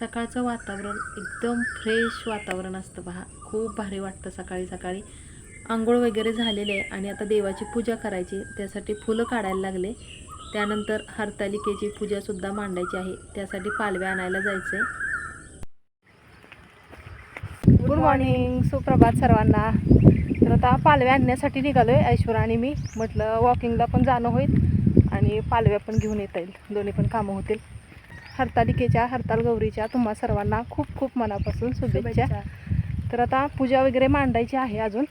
सकाळचं वातावरण एकदम फ्रेश वातावरण असतं पहा खूप भारी वाटतं सकाळी सकाळी. आंघोळ वगैरे झालेले आहे आणि आता देवाची पूजा करायची. त्यासाठी फुलं काढायला लागले. त्यानंतर हरतालिकेची पूजासुद्धा मांडायची आहे. त्यासाठी पालव्या आणायला जायचं आहे गुड मॉर्निंग सुप्रभात सर्वांना. तर आता पालव्या आणण्यासाठी निघालो आहे ऐश्वर आणि मी म्हटलं वॉकिंगला पण जाणं होईल आणि पालव्या पण घेऊन येता येईल. दोन्ही पण कामं होतील. हरतालिकेच्या हरताल गौरीच्या तुम्हा सर्वांना खूप खूप मनापासून शुभेच्छा. तर आता पूजा वगैरे मांडायची आहे अजून.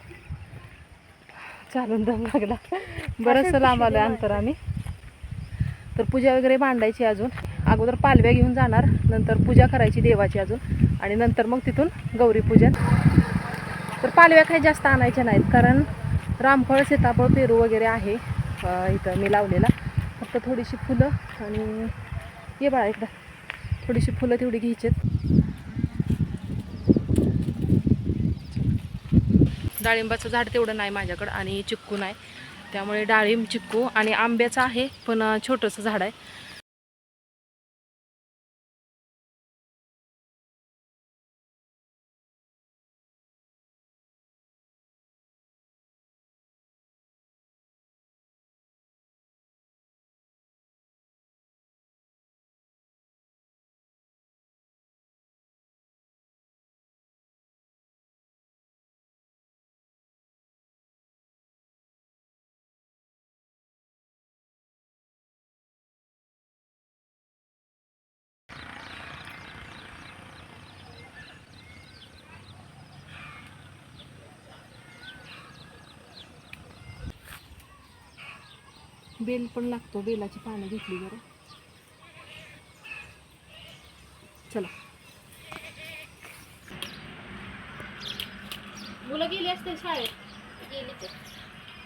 चालून दम लागला. बरंचसं लांब आलं अंतर आम्ही. तर पूजा वगैरे मांडायची अजून. अगोदर पालव्या घेऊन जाणार नंतर पूजा करायची देवाची अजून. आणि नंतर मग तिथून गौरी पूजन. तर पालव्या काही जास्त आणायच्या नाहीत कारण रामफळ सीताफळ पेरू वगैरे आहे इथं मी लावलेला. फक्त थोडीशी फुलं आणि ये बाळा इकडं. थोडीशी फुलं तेवढी घ्यायचीत. डाळिंबाचं झाड तेवढं नाही माझ्याकडं आणि चिक्कू नाही. त्यामुळे डाळिंब चिक्कू आणि आंब्याचं आहे पण छोटंसं झाड आहे. बेल पण लागतो बेलाची पानं घेतली बरं चला. मुलं गेली असते शाळेत? गेली ते.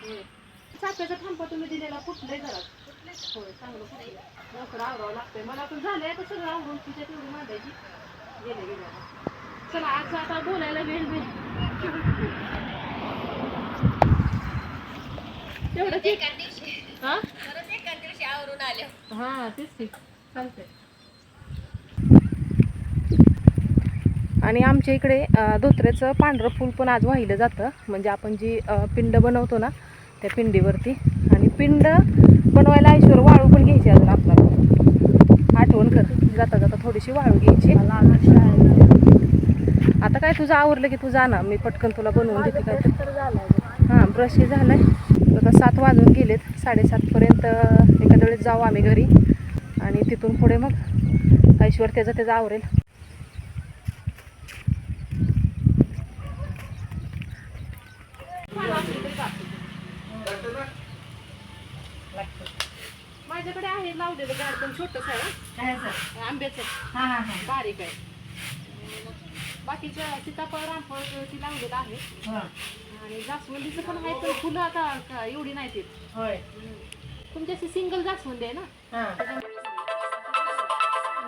होय. चाफ्याचा थांबा तुम्ही दिलेला कुठलंय जरा. होय चांगलं कुठलं लवकर आवरावं लागतंय. मला पण झालंय आता सगळं आवरून तिच्या तेवढी मांडायची. गेले गेले आता. चला आज आता बोलायला वेळ वेळ तेवढं ते एका दिवशी. हा? परत एका दिवशी आवरून आले. हा तेच की. चालतंय. आणि आमच्या इकडे धोत्र्याचं पांढरं फूल पण आज वाहिलं जातं. म्हणजे आपण जी पिंड बनवतो ना त्या पिंडीवरती. आणि पिंड बनवायला ऐश्वर वाळू पण घ्यायची अजून आपल्याला. आठवण कर जाता जाता थोडीशी वाळू घ्यायची. आता काय तुझं आवरलं की तू जा ना मी पटकन तुला बनवून देते काय तर. हां ब्रश हे झालं आहे आता सात वाजून गेलेत साडेसातपर्यंत एखाद्या वेळेस जाऊ आम्ही घरी. आणि तिथून पुढे मग ऐश्वर त्याचं त्याचं आवरेल. माझ्याकडे आहे लावलेलं झाड पण छोटंच आहे आंब्याचं. बारीक आहे. बाकीच्या सीताफळ रामफळ ती लावलेलं आहे. आणि जास्वंदीचं पण आहे पण फुलं आता का- एवढी नाही ते तुमची अशी सिंगल जास्वंदी आहे ना?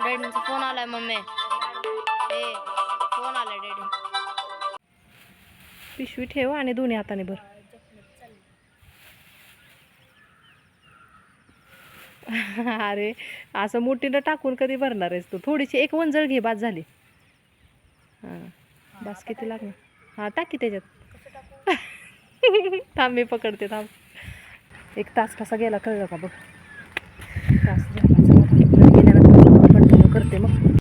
डॅडीचा फोन आलाय मम्मी. ए फोन आलाय डॅडी. पिशवी ठेव आणि दोन्ही हाताने भर. अरे असं मोठीनं टाकून कधी भरणार आहेस तू? थोडीशी एक वंजळ घे बाद झाली. हां. बस किती लागणार? हां टाक त्याच्यात. थांब मी पकडते थांब. एक तास कसा गेला कळलं का बघ? तास झाला चला आता घरी गेल्यानंतर कंटिन्यू करते मग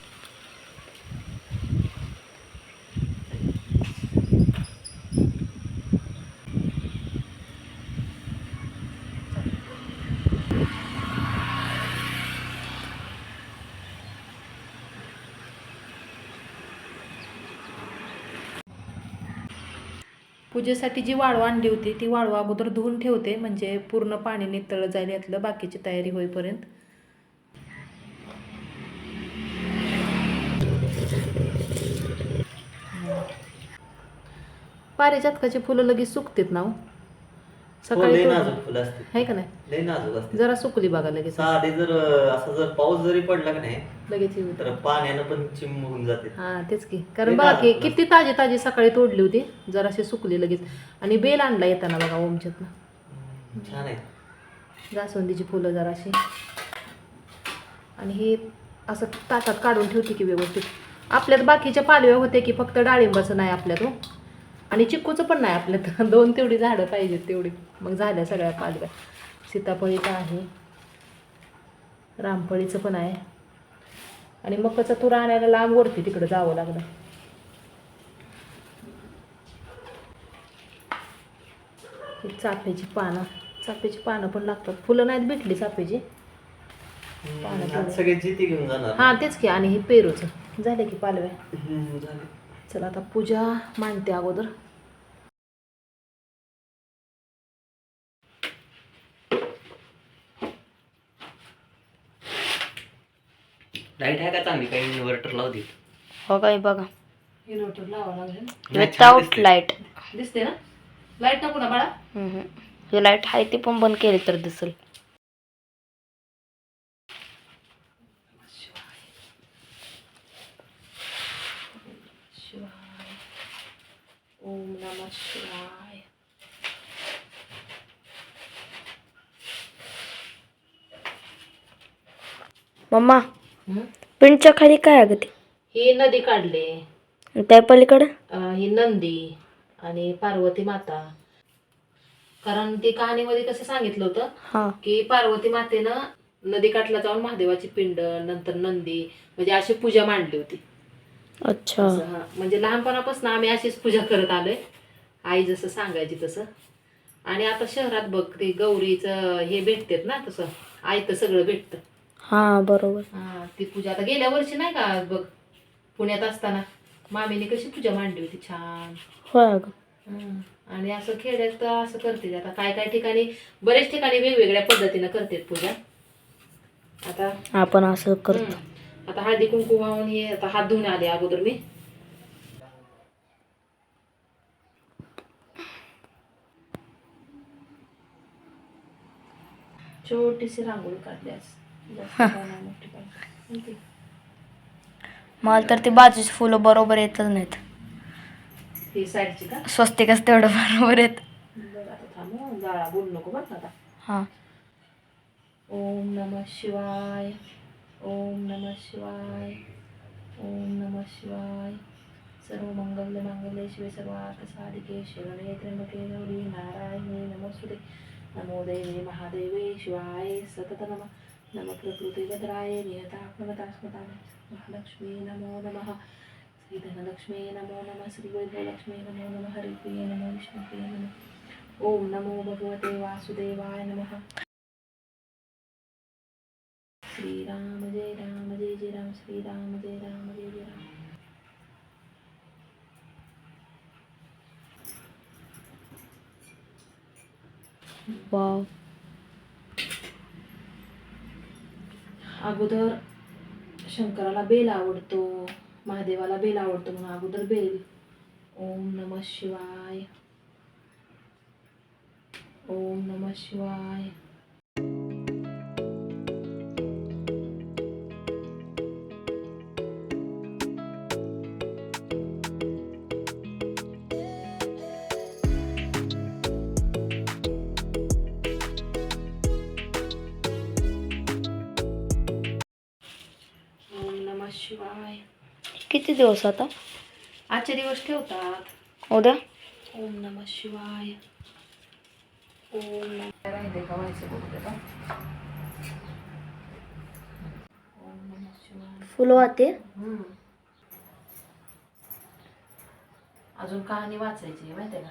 पूजेसाठी जी वाळवा आणली होती ती वाळू अगोदर धुवून ठेवते म्हणजे पूर्ण पाणी नितळ जाईल यातलं बाकीची तयारी होईपर्यंत. पारिजातकाची फुलं लगेच सुकतात ना हो? हो. हो, सकाळी लय नाजूक फुलं असते आहे का नाही? लय नाजूक असते जरा सुकली बघा लगेच साधे जर अं, असा जर पाऊस जरी पडला की नाही लगेच येऊ तर पाण्यानं पण चिम होऊन जाते. हा तेच की. कारण ते बघा की नाजूक किती ताजी ताजी सकाळी तोडली होती जराशी सुकली लगेच. आणि बेल आणला येताना बघा ओमच्यातनं. छान आहे. जास्वंदीची फुलं जराशी. आणि ही असं ताटात काढून ठेवते की व्यवस्थित. आपल्यात बाकीच्या पालव्या होते की फक्त डाळिंबाचं नाही आपल्यात हो. आणि चिक्कूचं पण नाही आपल्यात दोन तेवढी झाडं पाहिजेत तेवढी. मग झाल्या सगळ्या पालव्या. सीताफळीचं आहे. रामफळीचं पण आहे. आणि मकाचा तुरा आणायला लांब वरती तिकडं जावं लागलं. ही चाफ्याची पानं. चाफ्याची पानं पण लागतात. फुलं नाहीत भेटली चाफ्याची. पानं. सगळे जिथे घेऊन जाणार. हां तेच की. आणि हे पेरूचं. झाले की पालव्या. चला आता पूजा मांडते अगोदर. लाइट आहे का चांगली? काही इन्व्हर्टर लावू दे. हो काय बघा. इन्व्हर्टर लावा लागेल. नाही, छान विदाउट दिसते. लाइट दिसते ना? लाइट नको ना बाळा. हे लाइट आहे ती पण बंद केली तर दिसेल शिवाय ओम नमः शिवाय मम्मा? पिंडच्या खाली काय आहे ग ते? ही नदी काढले. त्या पलीकडं? अं, ही नंदी आणि पार्वती माता. कारण ती कहाणीमध्ये कसं सांगितलं होतं? हा. की पार्वती मातेनं नदीकाठला जाऊन महादेवाची पिंड नंतर नंदी म्हणजे अशी पूजा मांडली होती. अच्छा. असं, हा. म्हणजे लहानपणापासून आम्ही अशीच पूजा करत आलोय. आई जसं सांगायची तसं. आणि आता शहरात बघ ते गौरीचं हे भेटतेत ना तसं. आयतं सगळं भेटतं. हा बरोबर. हा ती पूजा आता गेल्या वर्षी नाही का बघ पुण्यात असताना मामीने कशी पूजा मांडली होती छान. होय अगं. हं. आणि असं खेड्यात तर असं करते. आता काय काय ठिकाणी बरेच ठिकाणी वेगवेगळ्या पद्धतीनं करतात पूजा. आता आपण असं करतो. हं. आता हळदी कुंकू वाहून हे आता हात धुवून आले अगोदर मी. छोटीशी रांगोळी काढली आज. जास्त काय नाही मोठी काढली. ठीक. मला तर ती बाजूची फुलं बरोबर येतच नाहीत. ही स्वस्तिकच तेवढं बरोबर येत. बोलू नको बरं आता. हा. ओम नमः शिवाय. ओम नमः शिवाय। ओम नमः शिवाय। सर्व मंगल मंगले शिवे सर्वार्थ साधिके शरणे त्र्यंबके गौरी नारायणे नमस्ते नमो देवे महादेवे शिवाय। सतत नम। नम प्रकृतिभद्राय महालक्ष्मी नमो नमः। श्री धनलक्ष्मी नमो नमः। श्री नमो नमः। हरिप्रिय नमो विष्णुप्रिय नमः। ओम नमो भगवते वासुदेवाय नमः। श्रीराम। जय राम श्री राम जय राम जय जय राम. वाव. अगोदर शंकराला बेल आवडतो महादेवाला बेल आवडतो म्हणून अगोदर बेल. ओम नमः शिवाय. ओम नमः शिवाय. शिवाय. किती दिवस आता? आजचे दिवस ठेवतात. उद्या? ओम नमः शिवाय. ओम राहिले का व्हायचं बघू दे का ओम नमः शिवाय. फुलं वाहते. अजून कहाणी वाचायची माहिती आहे का?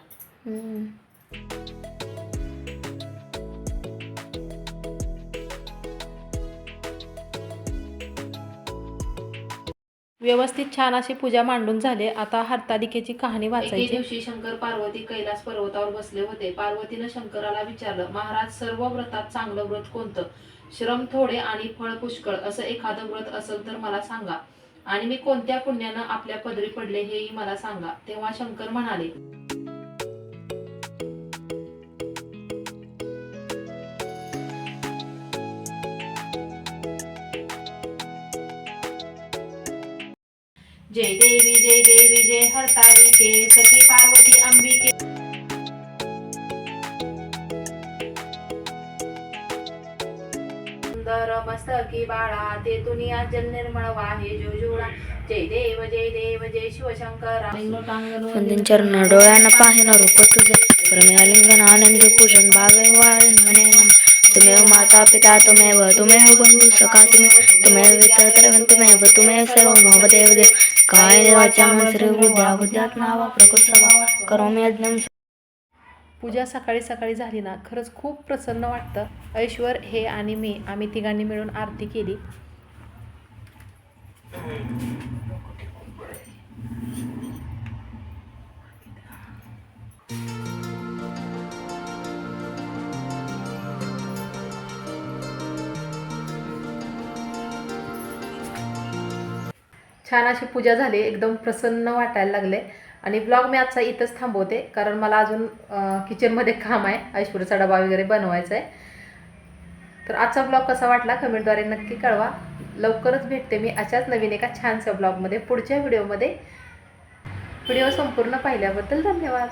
व्यवस्थित छान अशी पूजा मांडून झाले. आता हरतालिकेची कहाणी वाचायची. दिवशी शंकर पार्वती कैलास पर्वतावर बसले होते. पार्वतीनं शंकराला विचारलं महाराज सर्व व्रतात चांगलं व्रत कोणतं? श्रम थोडे आणि फळ पुष्कळ असं एखादं व्रत असेल तर मला सांगा. आणि मी कोणत्या पुण्यानं आपल्या पदरी पडले हेही मला सांगा. तेव्हा शंकर म्हणाले जय देवी जय देवी जय हरतालिके सखी पार्वती अंबिके. सुंदर मस्तकी बाळा ते तुनिया जल निर्मळ वाहे जो जोडा जय देव जय देव जय शिवशंकर. वंदन चरण डोळ्यानं पाहिन रूप तुझे. परमेलिंगन आनंद पूजन भावे वाळीन म्हणे माता पिता तुमेव तुमेव बंधू सखा तुमेव तुमेव वितरवन तुमेव सर्व मम देव देव. काय देवाच्या मंत्र नावा पूजा सकाळी सकाळी झाली ना खरंच खूप प्रसन्न वाटतं. ऐश्वर हे आणि मी आम्ही तिघांनी मिळून आरती केली. छान अशी पूजा झाली एकदम प्रसन्न वाटायला लागले. आणि ब्लॉग मी आजचा इथंच थांबवते कारण मला अजून किचनमध्ये काम आहे ऐश्वर्याचा डबा वगैरे बनवायचा आहे. तर आजचा ब्लॉग कसा वाटला कमेंटद्वारे नक्की कळवा. लवकरच भेटते मी अशाच नवीन एका छानशा ब्लॉगमध्ये पुढच्या व्हिडिओमध्ये व्हिडिओ संपूर्ण पाहिल्याबद्दल धन्यवाद.